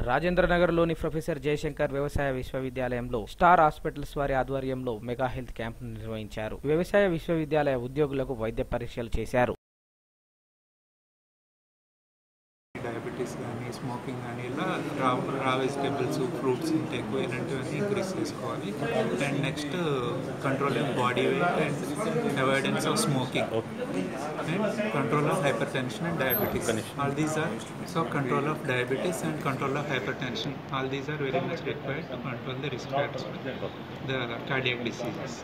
రాజేంద్రనగర్లోని professor Jayashankar వ్యవసాయ విశ్వవిద్యాలయంలో star hospitals వారి ఆధ్వర్యంలో మెగా హెల్త్ క్యాంప్ నిర్వహించారు. వ్యవసాయ విశ్వవిద్యాలయ ఉద్యోగులకు వైద్య పరీక్షలు చేశారు. డయాబెటీస్ కానీ స్మోకింగ్ కానీ ఇలా raw raw vegetables fruits intake ఇలాంటివన్నీ ఇంక్రీస్ చేసుకోవాలి and next controlling body weight and avoidance of smoking and control of hypertension and diabetes all these are so control of diabetes and control of hypertension all these are very much required to control the risk factors the cardiac diseases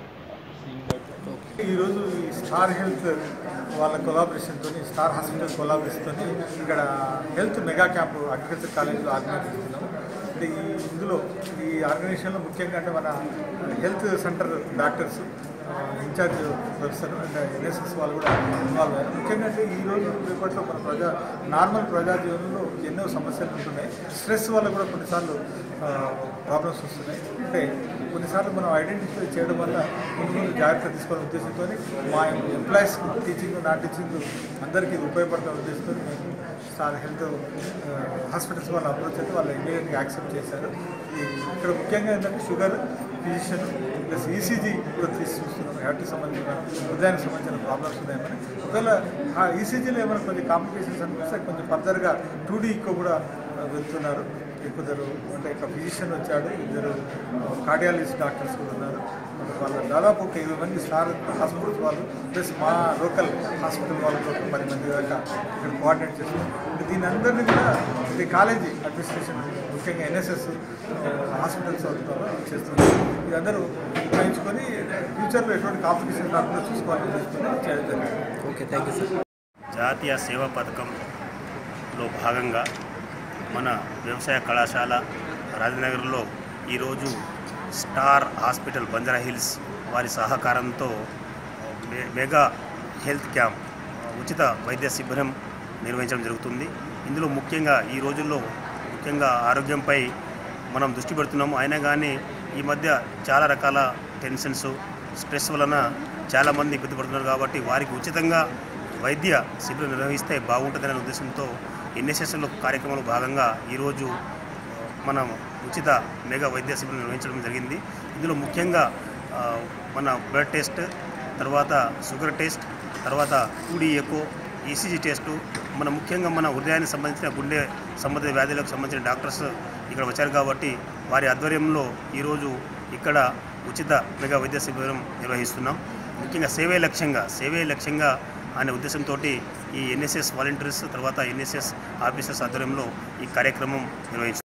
ఈరోజు ఈ star health వాళ్ళ కొలాబరేషన్తో star hospital కొలాబరేషన్తో ఇక్కడ health mega camp agriculture కాలేజ్లో organise చేస్తున్నాం. అంటే ఈ ఇందులో ఈ ఆర్గనైజేషన్లో ముఖ్యంగా అంటే మన health centre doctors in-charge professor and NSS వాళ్ళు కూడా ఇన్వాల్వ్ అయ్యారు. ముఖ్యంగా అంటే ఈ రోజు రేపట్లో మన ప్రజా నార్మల్ ప్రజా జీవనంలో ఎన్నో సమస్యలు ఉంటున్నాయి. స్ట్రెస్ వల్ల కూడా కొన్నిసార్లు ప్రాబ్లమ్స్ వస్తున్నాయి. అంటే కొన్నిసార్లు మనం ఐడెంటిఫై చేయడం వల్ల ముందు ముందు జాగ్రత్త తీసుకోవాలనే ఉద్దేశంతో మా ఎంప్లాయీస్ టీచింగ్ నా టీచింగ్ అందరికీ ఇది ఉద్దేశంతో మేము హెల్త్ హాస్పిటల్స్ వాళ్ళు అప్రోచ్ అయితే వాళ్ళు ఇమీడియట్గా యాక్సెప్ట్ చేశారు. ఈ ఇక్కడ ముఖ్యంగా ఏంటంటే షుగర్ ఫిజిషియన్ ప్లస్ ఈసీజీ కూడా తీసి చూస్తున్నాం హార్ట్కి సంబంధించిన హృదయానికి సంబంధించిన ప్రాబ్లమ్స్ ఉన్నాయని ఒకవేళ ఆ ఈసీజీలో ఏమైనా కొంచెం కాంప్లికేషన్స్ అనిపిస్తే కొంచెం ఫర్దర్గా టూ డీ కూడా వెళ్తున్నారు. ఇద్దరు అంటే ఒక ఫిజిషియన్ వచ్చాడు ఇద్దరు కార్డియాలజిస్ట్ డాక్టర్స్ కూడా ఉన్నారు. వాళ్ళ దాదాపు ఒక ఇరవై మంది స్టార్ హాస్పిటల్స్ వాళ్ళు ప్లస్ మా లోకల్ హాస్పిటల్ వాళ్ళతో ఒక పది మంది దాకా ఇక్కడ కోఆర్డినేట్ చేస్తున్నాం దీని అందరినీ కూడా ఇది కాలేజీ అడ్మినిస్ట్రేషన్ ముఖ్యంగా ఎన్ఎస్ఎస్ హాస్పిటల్స్ వాళ్ళతో చేస్తున్నారు. ఇదందరూ ఉపయోగించుకొని ఫ్యూచర్లో ఎటువంటి కాంపిటీషన్ రాకుండా చూసుకోవాలని చూసుకొని చేయడం జరిగింది. Okay thank you sir. జాతీయ సేవా పథకంలో భాగంగా మన వ్యవసాయ కళాశాల రాజనగర్లో ఈరోజు స్టార్ హాస్పిటల్ బంజారా హిల్స్ వారి సహకారంతో మెగా హెల్త్ క్యాంప్ ఉచిత వైద్య శిబిరం నిర్వహించడం జరుగుతుంది. ఇందులో ముఖ్యంగా ఈ రోజుల్లో ముఖ్యంగా ఆరోగ్యంపై మనం దృష్టి పెడుతున్నాము. అయినా కానీ ఈ మధ్య చాలా రకాల టెన్షన్స్ స్ట్రెస్ వలన చాలామంది ఇబ్బంది పడుతున్నారు కాబట్టి వారికి ఉచితంగా వైద్య శిబిరం నిర్వహిస్తే బాగుంటుందనే ఉద్దేశంతో ఎన్ఎస్ఎస్లో కార్యక్రమంలో భాగంగా ఈరోజు మనం ఉచిత మెగా వైద్య శిబిరం నిర్వహించడం జరిగింది. ఇందులో ముఖ్యంగా మన బ్లడ్ టెస్ట్ తర్వాత షుగర్ టెస్ట్ తర్వాత two D echo ECG test మన ముఖ్యంగా మన హృదయానికి సంబంధించిన గుండె సంబంధిత వ్యాధులకు సంబంధించిన డాక్టర్స్ ఇక్కడ వచ్చారు కాబట్టి వారి ఆధ్వర్యంలో ఈరోజు ఇక్కడ ఉచిత మెగా వైద్య శిబిరం నిర్వహిస్తున్నాం. ముఖ్యంగా సేవే లక్ష్యంగా సేవే లక్ష్యంగా అనే ఉద్దేశంతో ఈ ఎన్ఎస్ఎస్ వాలంటీర్స్ తర్వాత ఎన్ఎస్ఎస్ ఆఫీసర్స్ ఆధ్వర్యంలో ఈ కార్యక్రమం నిర్వహించారు.